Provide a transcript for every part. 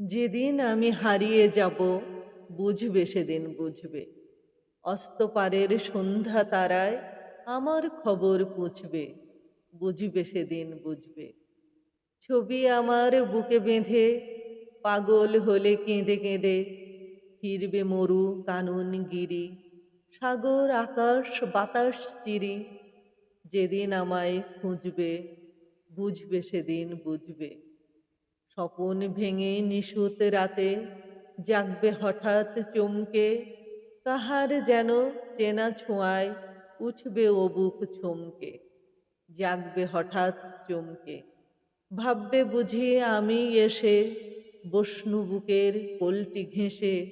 যেদিন আমি হারিয়ে যাব, বুঝবে সেদিন বুঝবে। অস্তপারের সন্ধ্যা তারায় আমার খবর পুছবে, বুঝবে সেদিন বুঝবে। ছবি আমার বুকে বেঁধে, পাগল হলে কেঁদে কেঁদে, ফিরবে মরু কানুন গিরি, সাগর, আকাশ, বাতাস চিরি। যেদিন আমায় খুঁজবে, বুঝবে সেদিন বুঝবে। স্বপন ভেঙে নিশুত রাতে জাগবে হঠাৎ চমকে, কাহার যেন চেনা ছোঁয়ায় উঠবে ও বুক চমকে, জাগবে হঠাৎ চমকে। ভাববে বুঝি আমি এসে বষ্ণু বুকের কোলটি ঘেঁষে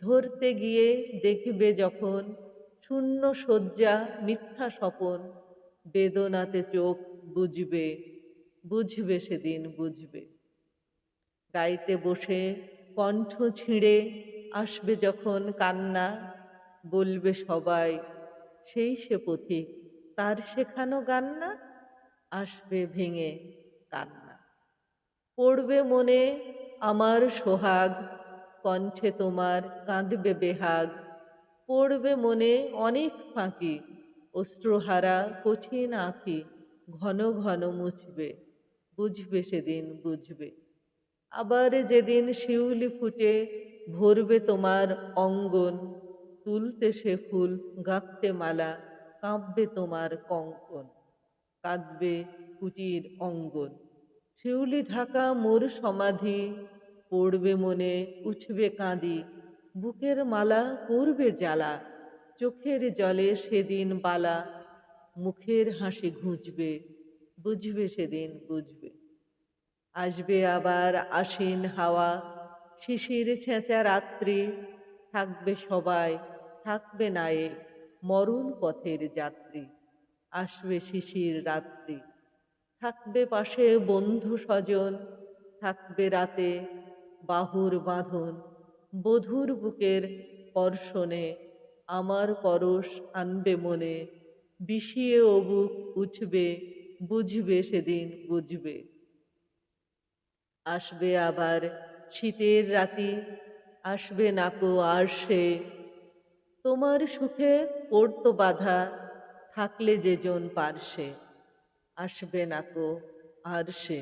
ধরতে গিয়ে দেখবে যখন শূন্য শয্যা মিথ্যা স্বপন, বেদনাতে চোখ বুঝবে বুঝবে সেদিন বুঝবে। গাইতে বসে কণ্ঠ ছিঁড়ে আসবে যখন কান্না। বলবে সবাই, সেই সে পথিক, তার শেখানো গান না আসবে ভেঙে কান্না। পড়বে মনে আমার সোহাগ, কণ্ঠে তোমার কাঁদবে বেহাগ। পড়বে মনে অনেক ফাঁকি অশ্রুহারা কঠিন আঁকি ঘন ঘন মুছবে, বুঝবে সেদিন বুঝবে। আবার যেদিন শিউলি ফুটে ভরবে তোমার অঙ্গন, তুলতে সে ফুল গাঁথতে মালা, কাঁপবে তোমার কঙ্কন, কাঁদবে কুটির অঙ্গন। শিউলি ঢাকা মোর সমাধি, পড়বে মনে উঠবে কাঁদি, বুকের মালা করবে জ্বালা, চোখের জলে সেদিন বালা, মুখের হাসি ঘুঁচবে বুঝবে সেদিন বুঝবে। আসবে আবার আশ্বিন হাওয়া। শিশির ছেঁচা রাত্রি, থাকবে সবাই, থাকবে নায়ে মরণ পথের যাত্রী। আসবে শিশির রাত্রি, থাকবে পাশে বন্ধু স্বজন, থাকবে রাতে বাহুর বাঁধন। বধুর বুকের কর্ষণে আমার পরশ আনবে মনে, বিষিয়ে ও বুক উঠবে, বুঝবে সেদিন বুঝবে। আসবে আবার শীতের রাতি, আসবে নাকো আর সে। তোমার সুখে পড়তো বাধা, থাকলে যেজন পারসে আসবে নাকো আর সে।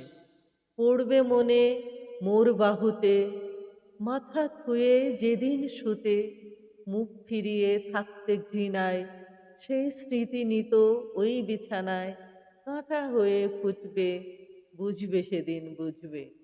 পড়বে মনে মোর বাহুতে, মাথা থুয়ে যেদিন শুতে, মুখ ফিরিয়ে থাকতে ঘৃণায়, সেই স্মৃতি নিত ওই বিছানায়, কাঁটা হয়ে ফুটবে, বুঝবে সেদিন বুঝবে।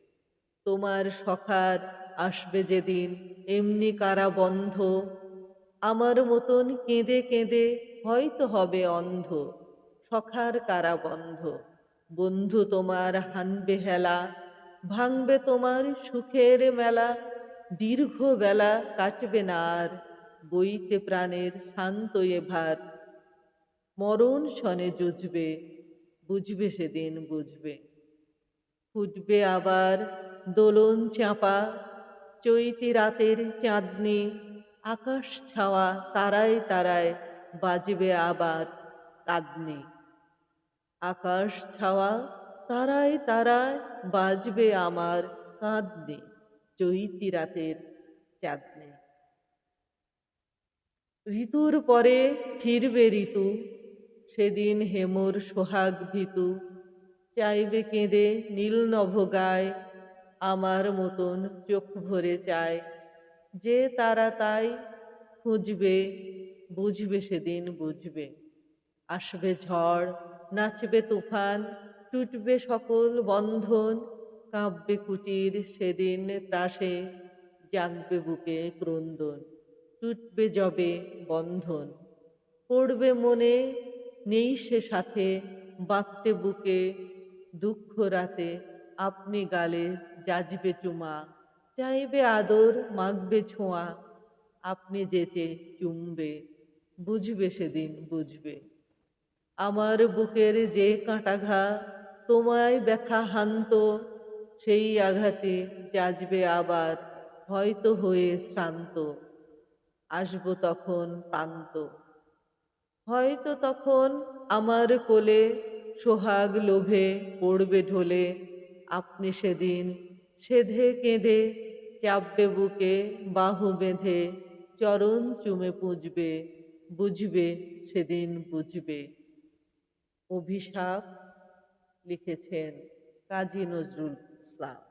তোমার সখার আসবে যেদিন, এমনি কারা বন্ধ? আমার মতন কেঁদে কেঁদে হয়তো হবে অন্ধ। সখার কারা বন্ধ? বন্ধু তোমার হানবে হেলা, ভাঙবে তোমার সুখের মেলা, দীর্ঘ বেলা কাটবে না আর বইতে প্রাণের শান্ত ভার। মরণ শনে জুঝবে বুঝবে সেদিন বুঝবে। ফুটবে আবার দোলন চাপা। চৈতি রাতের চাঁদনি, আকাশ ছাওয়া তারায় তারায় বাজবে আবার কাঁদনি আকাশ ছাওয়া তারায় তারায় বাজবে আমার কাঁদনি, চৈতি রাতের চাঁদনি। ঋতুর পরে ফিরবে ঋতু, সেদিন হেমর সোহাগ ভীতু। চাইবে কেঁদে নীল নভ গায় আমার মতন চোখ ভরে চায়। যে তারা তাই খুঁজবে, বুঝবে সেদিন বুঝবে। আসবে ঝড়, নাচবে তুফান, টুটবে সকল বন্ধন, কাঁপবে কুটির সেদিন ত্রাসে, জাগবে বুকে ক্রন্দন, টুটবে জবে বন্ধন। পড়বে মনে, নেই সে সাথে বাঁধতে বুকে দুঃখ রাতে আপনি গালে যাজবে চুমা, চাইবে আদর, মাগবে ছোঁয়া। আপনি যেচে চুমবে, বুঝবে সেদিন বুঝবে। আমার বুকের যে কাঁটাঘা, তোমায় ব্যথা হান্ত, সেই আঘাতে যাজবে আবার, হয়তো হয়ে শ্রান্ত। আসব তখন প্রান্ত। হয়তো তখন আমার কোলে সোহাগ লোভে পড়বে ঢোলে, আপনি সেদিন সেধে কেঁদে চাপবে বুকে, বাহু বেঁধে চরণ চুমে পুঁজবে, বুঝবে সেদিন বুঝবে। অভিশাপ লিখেছেন কাজী নজরুল ইসলাম।